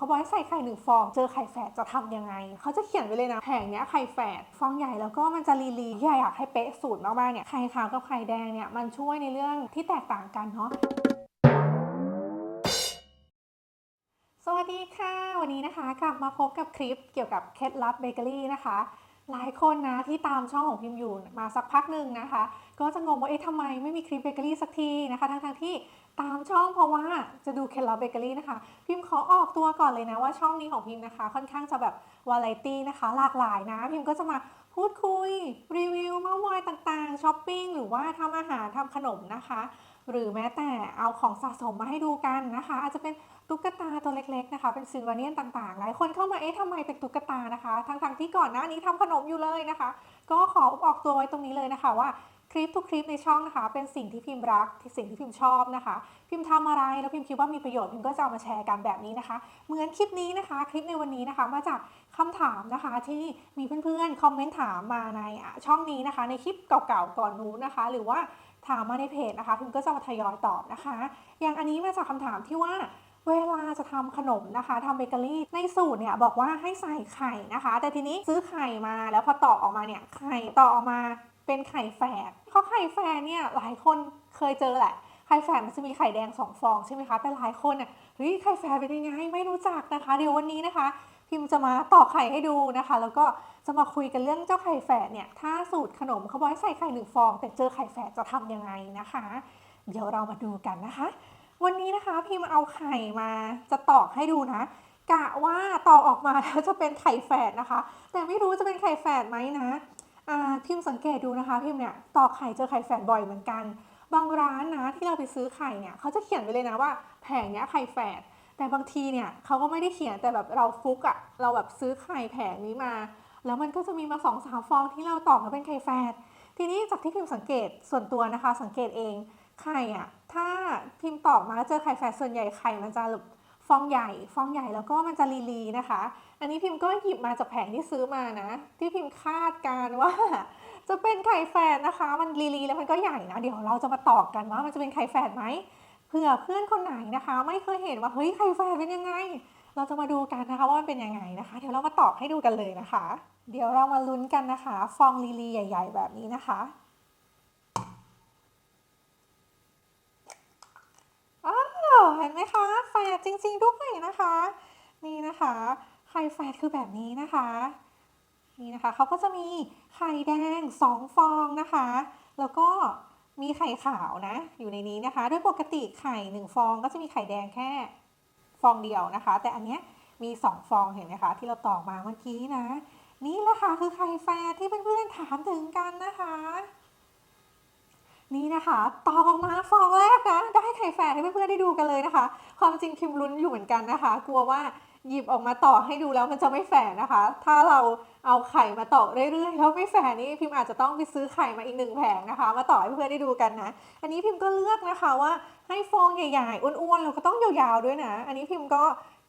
เขาบอกให้ใส่ไข่หนึ่งฟอง เจอไข่แฝดจะทำยังไง เขาจะเขียนไว้เลยนะแผงเนี้ยไข่แฝดฟองใหญ่แล้วก็มันจะลีลีใหญ่อยากให้เป๊ะสูตรมากๆเนี่ยไข่ขาวกับไข่แดงเนี่ยมันช่วยในเรื่องที่แตกต่างกันเนาะสวัสดีค่ะ วันนี้นะคะ กลับมาพบกับคลิปเกี่ยวกับเคล็ดลับเบเกอรี่นะคะ หลายคนนะที่ตามช่องของพิมพ์อยู่มาสักพักหนึ่งนะคะ ก็จะงงว่าเอ๊ะทำไมไม่มีคลิปเบเกอรี่สักทีนะคะทั้งทที่ตามช่องเพราะว่าจะดูเคลลับเบเกอรี่นะคะ พิมพ์ขอออกตัวก่อนเลยนะว่าช่องนี้ของพิมพ์นะคะ ค่อนข้างจะแบบวาไรตี้นะคะ หลากหลายนะ พิมพ์ก็จะมาพูดคุย รีวิวเมาท์มอยต่างๆช้อปปิ้งหรือว่าทำอาหารทำขนมนะคะ หรือแม้แต่เอาของสะสมมาให้ดูกันนะคะ อาจจะเป็นตุ๊กตาตัวเล็กๆนะคะ เป็นซิลวาเนียนต่างๆ หลายคนเข้ามาเอ๊ะทำไมเป็นตุ๊กตานะคะ ทั้งๆที่ก่อนหน้านี้ทำขนมอยู่เลยนะคะ ก็ขอออกตัวไว้ตรงนี้เลยนะคะว่าคลิปทุกคลิปในช่องนะคะ เป็นสิ่งที่พิมพ์รักสิ่งที่พิมพ์ชอบนะคะ พิมพ์ทำอะไรแล้วพิมพ์คิดว่ามีประโยชน์พิมพ์ก็จะเอามาแชร์กันแบบนี้นะคะ เหมือนคลิปนี้นะคะ คลิปในวันนี้นะคะมาจากคำถามนะคะที่มีเพื่อนๆคอมเมนต์ถามมาในช่องนี้นะคะ ในคลิปเก่าๆก่อนนู้นนะคะ หรือว่า ถามมาในเพจนะคะพิมก็จะมาทยอยตอบนะคะ อย่างอันนี้มาจากคำถามที่ว่าเวลาจะทำขนมนะคะทำเบเกอรี่ในสูตรเนี่ยบอกว่าให้ใส่ไข่นะคะ แต่ทีนี้ซื้อไข่มาแล้วพอตอกออกมาเนี่ยไข่ตอกออกมาเป็นไข่แฝดเพราะไข่แฝดเนี่ยหลายคนเคยเจอแหละไข่แฝดมันจะมีไข่แดงสองฟองใช่ไหมคะแต่หลายคนเนี่ยเฮ้ยไข่แฝดเป็นยังไงไม่รู้จักนะคะ เดี๋ยววันนี้นะคะ พิมจะมาตอกไข่ให้ดูนะคะ แล้วก็จะมาคุยกันเรื่องเจ้าไข่แฝดเนี่ย ถ้าสูตรขนมเขาบอกให้ใส่ไข่หนึ่งฟอง แต่เจอไข่แฝดจะทำยังไงนะคะ เดี๋ยวเรามาดูกันนะคะ วันนี้นะคะพิมเอาไข่มาจะตอกให้ดูนะกะว่าตอกออกมาแล้วจะเป็นไข่แฝดนะคะ แต่ไม่รู้จะเป็นไข่แฝดไหมนะพิมสังเกตดูนะคะพิมเนี่ยตอกไข่เจอไข่แฝดบ่อยเหมือนกัน บางร้านนะที่เราไปซื้อไข่เนี่ยเขาจะเขียนไว้เลยนะว่า แผงเนี้ยไข่แฝด แต่บางทีเนี่ยเขาก็ไม่ได้เขียนแต่แบบเราฟุกอะเราแบบซื้อไข่แผงนี้มา แล้วมันก็จะมีมาสองสามฟองที่เราตอกแล้วเป็นไข่แฝดทีนี้จากที่พิมสังเกตส่วนตัวนะคะ สังเกตเองไข่อะถ้าพิมพ์ตอกมาเจอไข่แฝดส่วนใหญ่ไข่มันจะแบบฟองใหญ่ ฟองใหญ่แล้วก็มันจะลีลีนะคะ อันนี้พิมพ์ก็หยิบมาจากแผงที่ซื้อมานะ ที่พิมพ์คาดการว่าจะเป็นไข่แฝดนะคะ มันลีลีแล้วมันก็ใหญ่นะ เดี๋ยวเราจะมาตอกกันว่ามันจะเป็นไข่แฝดไหม เผื่อเพื่อนคนไหนนะคะ ไม่เคยเห็นว่าเฮ้ยไข่แฝดเป็นยังไง เราจะมาดูกันนะคะว่ามันเป็นยังไงนะคะ เดี๋ยวเรามาตอกให้ดูกันเลยนะคะ เดี๋ยวเรามาลุ้นกันนะคะ ฟองลีลีใหญ่ ๆ แบบนี้นะคะอ้าวเห็นไหมคะแฝดจริง ๆ ด้วยนะคะ นี่นะคะไข่แฝดคือแบบนี้นะคะนี่นะคะเขาก็จะมีไข่แดงสองฟองนะคะ แล้วก็ มีไข่ขาวนะ อยู่ในนี้นะคะ โดยปกติไข่หนึ่งฟองก็จะมีไข่แดงแค่ฟองเดียวนะคะ แต่อันเนี้ยมีสองฟองเห็นไหมคะ ที่เราตอกมาเมื่อกี้นะ นี่แหละค่ะคือไข่แฝดที่เพื่อนๆถามถึงกันนะคะ นี่นะคะตอกออกมาฟองแรกนะได้ไข่แฝดให้เพื่อนๆได้ดูกันเลยนะคะ ความจริงคิมลุ้นอยู่เหมือนกันนะคะ กลัวว่า หยิบออกมาตอกให้ดูแล้วมันจะไม่แฝดนะคะ ถ้าเราเอาไข่มาตอกเรื่อยๆแล้วไม่แฝดนี่พิมอาจจะต้องไปซื้อไข่มาอีกหนึ่งแผงนะคะ มาต่อให้เพื่อนได้ดูกันนะ อันนี้พิมก็เลือกนะคะว่าให้ฟองใหญ่ๆอ้วนๆแล้วก็ต้องยาวๆด้วยนะ อันนี้พิมก็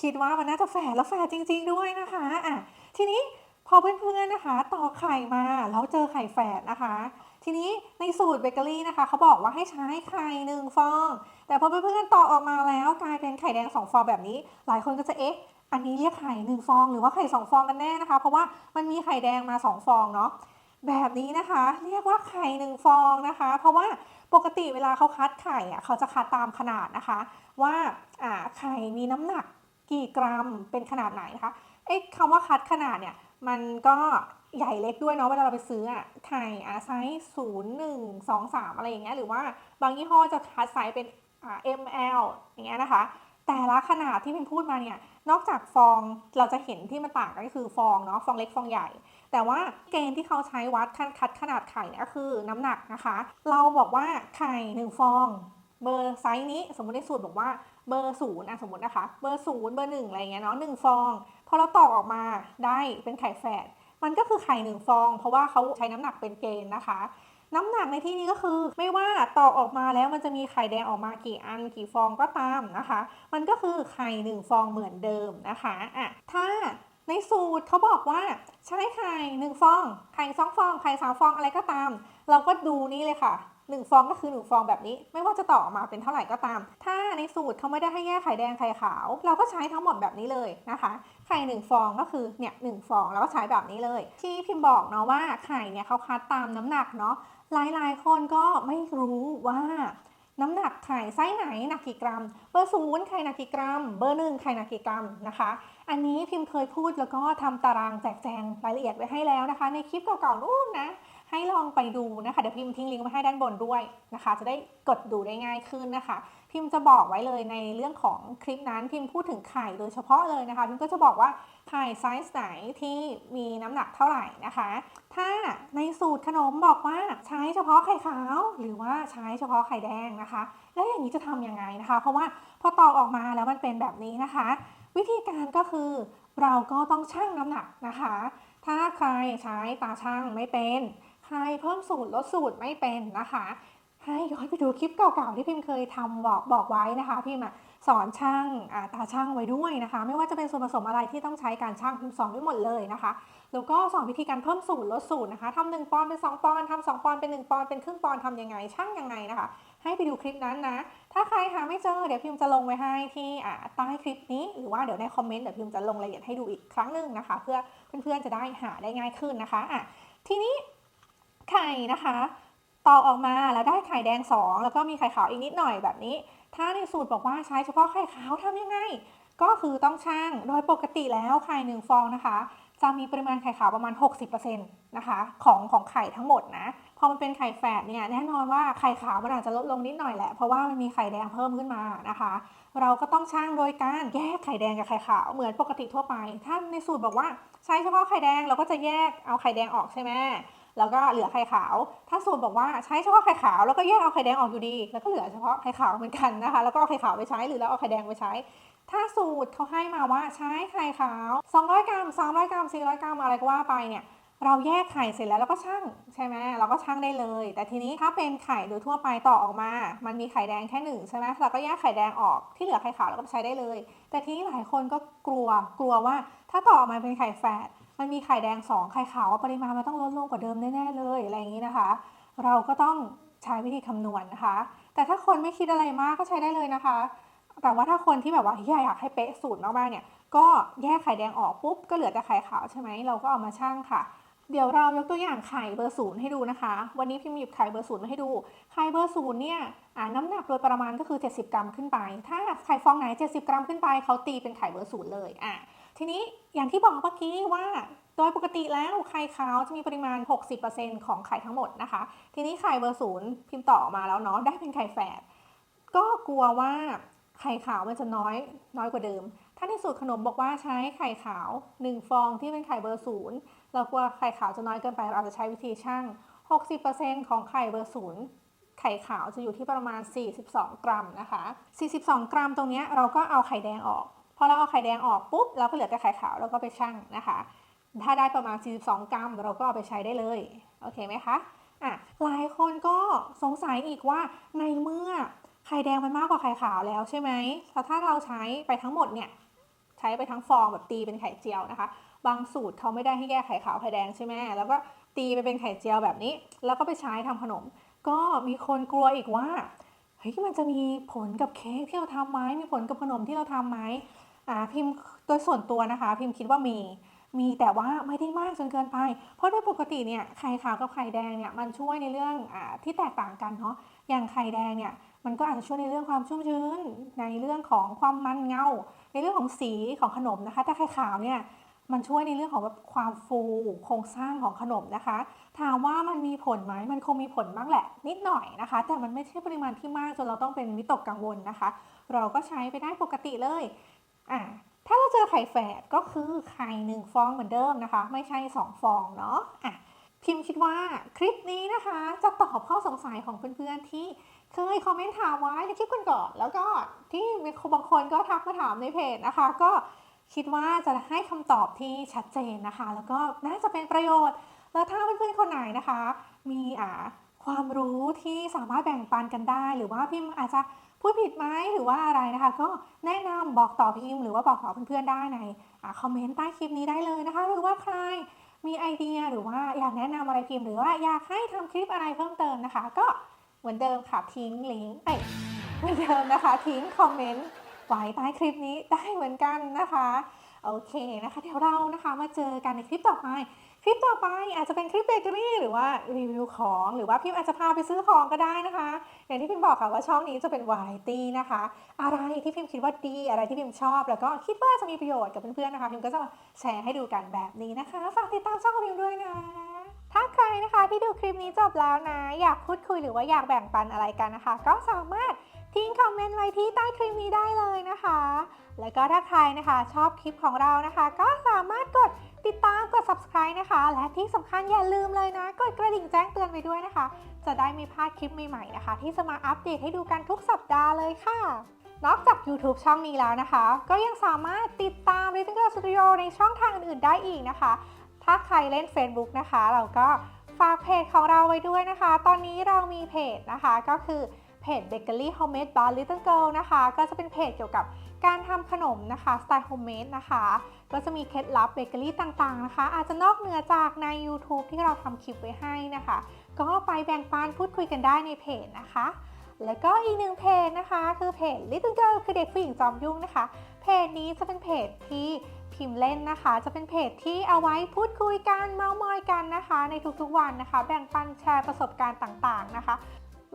คิดว่ามันน่าจะแฝดแล้วแฝดจริง ๆ ด้วยนะคะอะทีนี้พอเพื่อนๆนะคะตอกไข่มาแล้วเจอไข่แฝดนะคะ ทีนี้ในสูตรเบเกอรี่นะคะเขาบอกว่าให้ใช้ไข่หนึ่งฟอง แต่พอเพื่อนๆตอกออกมาแล้วกลายเป็นไข่แดงสองฟองแบบนี้ หลายคนก็จะเอ๊ะ อันนี้เรียกไข่หนึ่งฟอง หรือว่าไข่สองฟองกันแน่นะคะ เพราะว่ามันมีไข่แดงมาสองฟองเนาะแบบนี้นะคะ เรียกว่าไข่หนึ่งฟองนะคะ เพราะว่าปกติเวลาเขาคัดไข่อะเขาจะคัดตามขนาดนะคะ ว่าอ่าไข่มีน้ำหนักกี่กรัมเป็นขนาดไหนนะคะเอ๊ะคำว่าคัดขนาดเนี่ยมันก็ใหญ่เล็กด้วยเนาะเวลาเราไปซื้ออะไข่อาไซส์ศูนย์หนึ่งสองสามอะไรอย่างเงี้ยหรือว่าบางยี่ห้อจะคัดไซส์เป็นอ่า ml อย่างเงี้ยนะคะ แต่ละขนาดที่พิมพูดมาเนี่ย นอกจากฟองเราจะเห็นที่มันต่างกันก็คือฟองเนาะฟองเล็กฟองใหญ่ แต่ว่าเกณฑ์ที่เขาใช้วัดคันคัดขนาดไข่เนี่ยก็คือน้ำหนักนะคะ เราบอกว่าไข่หนึ่งฟองเบอร์ไซส์นี้สมมติในสูตรบอกว่าเบอร์ศูนย์อะสมมตินะคะ เบอร์ศูนย์เบอร์หนึ่งอะไรเงี้ยเนาะหนึ่งฟอง พอเราตอกออกมาได้เป็นไข่แฝดมันก็คือไข่หนึ่งฟอง เพราะว่าเขาใช้น้ำหนักเป็นเกณฑ์นะคะ น้ำหนักในที่นี้ก็คือ ไม่ว่าตอกออกมาแล้วมันจะมีไข่แดงออกมากี่อันกี่ฟองก็ตามนะคะ มันก็คือไข่หนึ่งฟองเหมือนเดิมนะคะอะถ้าในสูตรเขาบอกว่าใช้ไข่หนึ่งฟอง ไข่สองฟอง ไข่สามฟองอะไรก็ตาม เราก็ดูนี่เลยค่ะ1ฟองก็คือ1ฟองแบบนี้ ไม่ว่าจะต่อออกมาเป็นเท่าไหร่ก็ตาม ถ้าในสูตรเขาไม่ได้ให้แยกไข่แดงไข่ขาว เราก็ใช้ทั้งหมดแบบนี้เลยนะคะ ไข่1ฟองก็คือเนี่ยหนึ่งฟองแล้วก็ใช้แบบนี้เลย ที่พิมพ์บอกเนาะว่าไข่เนี่ยเขาคัดตามน้ำหนักเนาะ หลายๆ คนก็ไม่รู้ว่าน้ำหนักไข่ไส้ไหนหนักกี่กรัม เบอร์ศูนย์ไข่หนักกี่กรัม เบอร์หนึ่งไข่หนักกี่กรัมนะคะ อันนี้พิมพ์เคยพูดแล้วก็ทำตารางแจกแจงรายละเอียดไว้ให้แล้วนะคะ ในคลิปเก่าๆนู่นนะ ให้ลองไปดูนะคะ เดี๋ยวพิมพ์ทิ้งลิงก์ไว้ให้ด้านบนด้วยนะคะ จะได้กดดูได้ง่ายขึ้นนะคะ พิมพ์จะบอกไว้เลยในเรื่องของคลิปนั้นพิมพ์พูดถึงไข่โดยเฉพาะเลยนะคะ พิมพ์ก็จะบอกว่าไข่ไซส์ไหนที่มีน้ำหนักเท่าไหร่นะคะ ถ้าในสูตรขนมบอกว่าใช้เฉพาะไข่ขาวหรือว่าใช้เฉพาะไข่แดงนะคะ แล้วอย่างนี้จะทำยังไงนะคะ เพราะว่าพอตอกออกมาแล้วมันเป็นแบบนี้นะคะ วิธีการก็คือเราก็ต้องชั่งน้ำหนักนะคะ ถ้าใครใช้ตาชั่งไม่เป็นใครเพิ่มสูตรลดสูตรไม่เป็นนะคะ ให้ย้อนไปดูคลิปเก่าๆที่พิมเคยทำบอกบอกไว้นะคะพิมสอนช่างาตาช่างไว้ด้วยนะคะ ไม่ว่าจะเป็นส่วนผสมอะไรที่ต้องใช้การช่างพิมสอนไว้หมดเลยนะคะแล้วก็สอนวิธีการเพิ่มสูตรลดสูตรนะคะทำหนึ่งปอนเป็นสองปอนทำสองปอนเป็นหนึ่งปอนเป็นครึ่งปอนทำยังไงช่างยังไงนะคะ ให้ไปดูคลิปนั้นนะ ถ้าใครหาไม่เจอเดี๋ยวพิมจะลงไว้ให้ที่ใต้คลิปนี้ หรือว่าเดี๋ยวในคอมเมนต์เดี๋ยวพิมจะลงรายละเอียดให้ดูอีกครั้งหนึ่งนะคะ เพื่อเพื่อนๆจะได้หาได้ง่ายขึ้นนะคะอะทีนี้ไข่นะคะ ตอกออกมาแล้วได้ไข่แดง 2 แล้วก็มีไข่ขาวอีกนิดหน่อยแบบนี้ ถ้าในสูตรบอกว่าใช้เฉพาะไข่ขาวทำยังไง ก็คือต้องช่างโดยปกติแล้วไข่หนึ่งฟองนะคะ จะมีปริมาณไข่ขาวประมาณ 60%นะคะของของไข่ทั้งหมดนะพอมันเป็นไข่แฝดเนี่ยแน่นอนว่าไข่ขาวมันอาจจะลดลงนิดหน่อยแหละเพราะว่ามันมีไข่แดงเพิ่มขึ้นมานะคะ เราก็ต้องช่างโดยการแยกไข่แดงกับไข่ขาวเหมือนปกติทั่วไป ถ้าในสูตรบอกว่าใช้เฉพาะไข่แดงเราก็จะแยกเอาไข่แดงออกใช่ไหม แล้วก็เหลือไข่ขาว ถ้าสูตรบอกว่าใช้เฉพาะไข่ขาวแล้วก็แยกเอาไข่แดงออกอยู่ดี แล้วก็เหลือเฉพาะไข่ขาวเหมือนกันนะคะ แล้วก็เอาไข่ขาวไปใช้หรือแล้วเอาไข่แดงไปใช้ ถ้าสูตรเขาให้มาว่าใช้ไข่ขาว 200 กรัม 300 กรัม 400 กรัมอะไรก็ว่าไปเนี่ยเราแยกไข่เสร็จแล้วเราก็ชั่งใช่ไหมเราก็ชั่งได้เลย แต่ทีนี้ถ้าเป็นไข่โดยทั่วไปต่อออกมา มันมีไข่แดงแค่หนึ่งใช่ไหมเราก็แยกไข่แดงออกที่เหลือไข่ขาวเราก็ใช้ได้เลย แต่ทีนี้หลายคนก็กลัวกลัวว่า ถ้าต่อออกมาเป็นไข่แฝด มันมีไข่แดง 2 ไข่ขาวปริมาณมันต้องลดลงกว่าเดิมแน่ๆเลยอะไรอย่างนี้นะคะ เราก็ต้องใช้วิธีคำนวณนะคะ แต่ถ้าคนไม่คิดอะไรมากก็ใช้ได้เลยนะคะ แต่ว่าถ้าคนที่แบบว่าอยากให้เป๊ะสูตรมากๆเนี่ย ก็แยกไข่แดงออกปุ๊บก็เหลือแต่ไข่ขาวใช่ไหมเราก็เอามาชั่งค่ะเดี๋ยวเรายกตัวอย่างไข่เบอร์ศูนย์ให้ดูนะคะ วันนี้พิมพ์หยิบไข่เบอร์ศูนย์มาให้ดู ไข่เบอร์ศูนย์เนี่ยน้ำหนักโดยประมาณก็คือ 70 กรัมขึ้นไป ถ้าไข่ฟองไหน 70 กรัมขึ้นไปเขาตีเป็นไข่เบอร์ศูนย์เลยอะ ทีนี้อย่างที่บอกเมื่อกี้ว่าโดยปกติแล้วไข่ขาวจะมีปริมาณ 60%ของไข่ทั้งหมดนะคะ ทีนี้ไข่เบอร์ศูนย์พิมพ์ต่อมาแล้วเนาะได้เป็นไข่แฝดก็กลัวว่าไข่ขาวมันจะน้อยน้อยกว่าเดิม ถ้าในสูตรขนมบอกว่าใช้ไข่ขาว 1 ฟองที่เป็นไข่เบอร์ศูนย์เรากลัวไข่ขาวจะน้อยเกินไปเราอาจจะใช้วิธีช่าง 60%ของไข่เบอร์ศูนย์ไข่ขาวจะอยู่ที่ประมาณ 42 กรัมนะคะ 42 กรัมตรงนี้เราก็เอาไข่แดงออก พอเราเอาไข่แดงออกปุ๊บเราก็เหลือแต่ไข่ขาวเราก็ไปชั่งนะคะ ถ้าได้ประมาณ 42 กรัม เราก็เอาไปใช้ได้เลยโอเคไหมคะอะหลายคนก็สงสัยอีกว่าในเมื่อไข่แดงมันมากกว่าไข่ขาวแล้วใช่ไหมแล้วถ้าเราใช้ไปทั้งหมดเนี่ยใช้ไปทั้งฟองแบบตีเป็นไข่เจียวนะคะ บางสูตรเขาไม่ได้ให้แยกไข่ขาวไข่แดงใช่ไหมแล้วก็ตีไปเป็นไข่เจียวแบบนี้ แล้วก็ไปใช้ทำขนม ก็มีคนกลัวอีกว่าเฮ้ยมันจะมีผลกับเค้กที่เราทำไหมมีผลกับขนมที่เราทำไหม อ่าพิมพ์โดยส่วนตัวนะคะ พิมพ์คิดว่ามีมีแต่ว่าไม่ได้มากจนเกินไป เพราะโดยปกติเนี่ยไข่ขาวกับไข่แดงเนี่ยมันช่วยในเรื่องอาที่แตกต่างกันเนาะอย่างไข่แดงเนี่ยมันก็อาจจะช่วยในเรื่องความชุ่มชื้น ในเรื่องของความมันเงา ในเรื่องของสีของขนมนะคะ แต่ไข่ขาวเนี่ยมันช่วยในเรื่องของแบบความฟูโครงสร้างของขนมนะคะ ถามว่ามันมีผลไหมมันคงมีผลบ้างแหละ นิดหน่อยนะคะ แต่มันไม่ใช่ปริมาณที่มากจนเราต้องเป็นวิตกกังวลนะคะ เราก็ใช้ไปได้ปกติเลย อ่าถ้าเราเจอไข่แฝดก็คือไข่หนึ่งฟองเหมือนเดิมนะคะ ไม่ใช่ 2 ฟองเนาะอะพิมพ์คิดว่าคลิปนี้นะคะ จะตอบข้อสงสัยของเพื่อนๆที่เคยคอมเมนต์ถามไว้ในคลิปก่อนๆแล้วก็ที่มีบางคนก็ทักมาถามในเพจนะคะ ก็คิดว่าจะให้คำตอบที่ชัดเจนนะคะ แล้วก็น่าจะเป็นประโยชน์ แล้วถ้าเพื่อนๆคนไหนนะคะ มีอ่าความรู้ที่สามารถแบ่งปันกันได้ หรือว่าพิมพ์อาจจะ พูดผิดไหมหรือว่าอะไรนะคะ ก็แนะนำบอกต่อพิมพ์หรือว่าบอกต่อเพื่อนๆได้ในอคอมเมนต์ใต้คลิปนี้ได้เลยนะคะ หรือว่าใครมีไอเดียหรือว่าอยากแนะนำอะไรพิมพ์หรือว่าอยากให้ทำคลิปอะไรเพิ่มเติมนะคะ ก็เหมือนเดิมค่ะทิ้งลิงก์เอ้ยเหมือนเดิมนะคะ ทิ้งคอมเมนต์ไว้ใต้คลิปนี้ได้เหมือนกันนะคะ โอเคนะคะ เดี๋ยวเรานะคะมาเจอกันในคลิปต่อไป ลิปต่อไปอาจจะเป็นคลิปเบเกอรี่หรือว่ารีวิวของหรือว่าพิมพ์อาจจะพาไปซื้อของก็ได้นะคะ อย่างที่พิมพ์บอกค่ะว่าช่องนี้จะเป็นวาไรตี้นะคะ อะไรที่พิมพ์คิดว่าดีอะไรที่พิมพ์ชอบ แล้วก็คิดว่าจะมีประโยชน์กับเพื่อนๆนะคะพิมพ์ก็จะมาแชร์ให้ดูกันแบบนี้นะคะฝากติดตามช่องของพิมพ์ด้วยนะ ถ้าใครนะคะที่ดูคลิปนี้จบแล้วนะ อยากพูดคุยหรือว่าอยากแบ่งปันอะไรกันนะคะ ก็สามารถทิ้งคอมเมนต์ไว้ที่ใต้คลิปนี้ได้เลยนะคะ แล้วก็ถ้าใครนะคะชอบคลิปของเรานะคะ ก็สามารถกด ติดตามกด subscribe นะคะ และที่สำคัญอย่าลืมเลยนะ กดกระดิ่งแจ้งเตือนไปด้วยนะคะ จะได้ไม่พลาดคลิปใหม่ๆนะคะ ที่จะมาอัปเดตให้ดูกันทุกสัปดาห์เลยค่ะ นอกจาก YouTube ช่องนี้แล้วนะคะ ก็ยังสามารถติดตาม r i t t l e Girl Studio ในช่องทางอื่นๆได้อีกนะคะ ถ้าใครเล่น Facebook นะคะ เราก็ฝากเพจของเราไว้ด้วยนะคะ ตอนนี้เรามีเพจนะคะก็คือเพจ Bakery Homemade by Little Girl นะคะ ก็จะเป็นเพจเกี่ยวกับ การทำขนมนะคะสไตล์โฮมเมดนะคะ ก็จะมีเคล็ดลับเบเกอรี่ต่างๆนะคะ อาจจะนอกเหนือจากใน YouTube ที่เราทำคลิปไว้ให้นะคะ ก็ไปแบ่งปันพูดคุยกันได้ในเพจนะคะ แล้วก็อีกหนึ่งเพจนะคะ คือเพจ Little Girl คือเด็กผู้หญิงจอมยุ่งนะคะ เพจนี้จะเป็นเพจที่พิมพ์เล่นนะคะ จะเป็นเพจที่เอาไว้พูดคุยกันเมาส์มอยกันนะคะ ในทุกๆวันนะคะ แบ่งปันแชร์ประสบการณ์ต่างๆนะคะ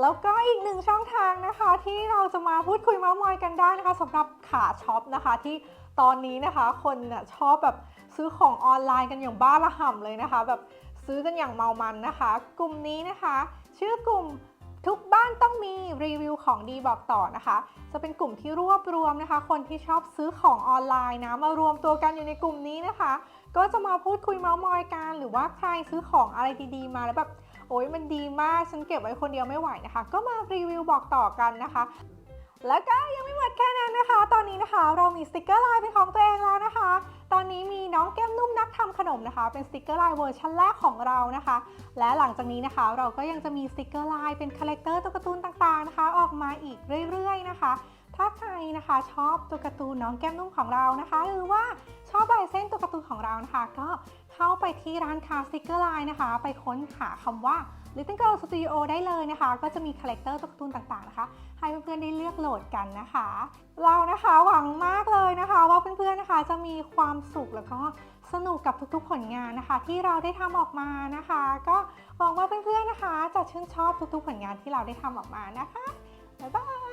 แล้วก็อีกหนึ่งช่องทางนะคะที่เราจะมาพูดคุยเมาส์มอยกันได้นะคะสำหรับขาช็อปนะคะที่ตอนนี้นะคะคนน่ะชอบแบบซื้อของออนไลน์กันอย่างบ้าระห่ำเลยนะคะ แบบซื้อกันอย่างเมามันนะคะ กลุ่มนี้นะคะ ชื่อกลุ่มทุกบ้านต้องมีรีวิวของดีบอกต่อนะคะ จะเป็นกลุ่มที่รวบรวมนะคะ คนที่ชอบซื้อของออนไลน์นะมารวมตัวกันอยู่ในกลุ่มนี้นะคะ ก็จะมาพูดคุยเมาส์มอยกันหรือว่าใครซื้อของอะไรดีๆ มาแล้วแบบ โอ๊ยมันดีมากฉันเก็บไว้คนเดียวไม่ไหวนะคะ ก็มารีวิวบอกต่อกันนะคะแล้วก็ยังไม่หมดแค่นั้นนะคะ ตอนนี้นะคะเรามีสติกเกอร์ไลน์เป็นของตัวเองแล้วนะคะ ตอนนี้มีน้องแก้มนุ่มนักทำขนมนะคะ เป็นสติกเกอร์ไลน์เวอร์ชันแรกของเรานะคะ และหลังจากนี้นะคะ เราก็ยังจะมีสติกเกอร์ไลน์เป็นคาแรคเตอร์ตัวการ์ตูนต่างๆนะคะ ออกมาอีกเรื่อยๆนะคะ ถ้าใครนะคะชอบตัวการ์ตูนน้องแก้มนุ่มของเรานะคะ หรือว่าชอบลายเส้นตัวการ์ตูนของเรานะคะ ก็เข้าไปที่ร้านค้าสติกเกอร์ไลน์นะคะ ไปค้นหาคำว่า Little Girl Studio ได้เลยนะคะ ก็จะมีคาแรคเตอร์ตัวการ์ตูนต่างๆนะคะ ให้เพื่อนๆได้เลือกโหลดกันนะคะ เรานะคะหวังมากเลยนะคะ ว่าเพื่อนๆนะคะจะมีความสุขแล้วก็สนุกกับทุกๆผลงานนะคะ ที่เราได้ทำออกมานะคะ ก็หวังว่าเพื่อนๆนะคะ จะชื่นชอบทุกๆผลงานที่เราได้ทำออกมานะคะบ๊ายบาย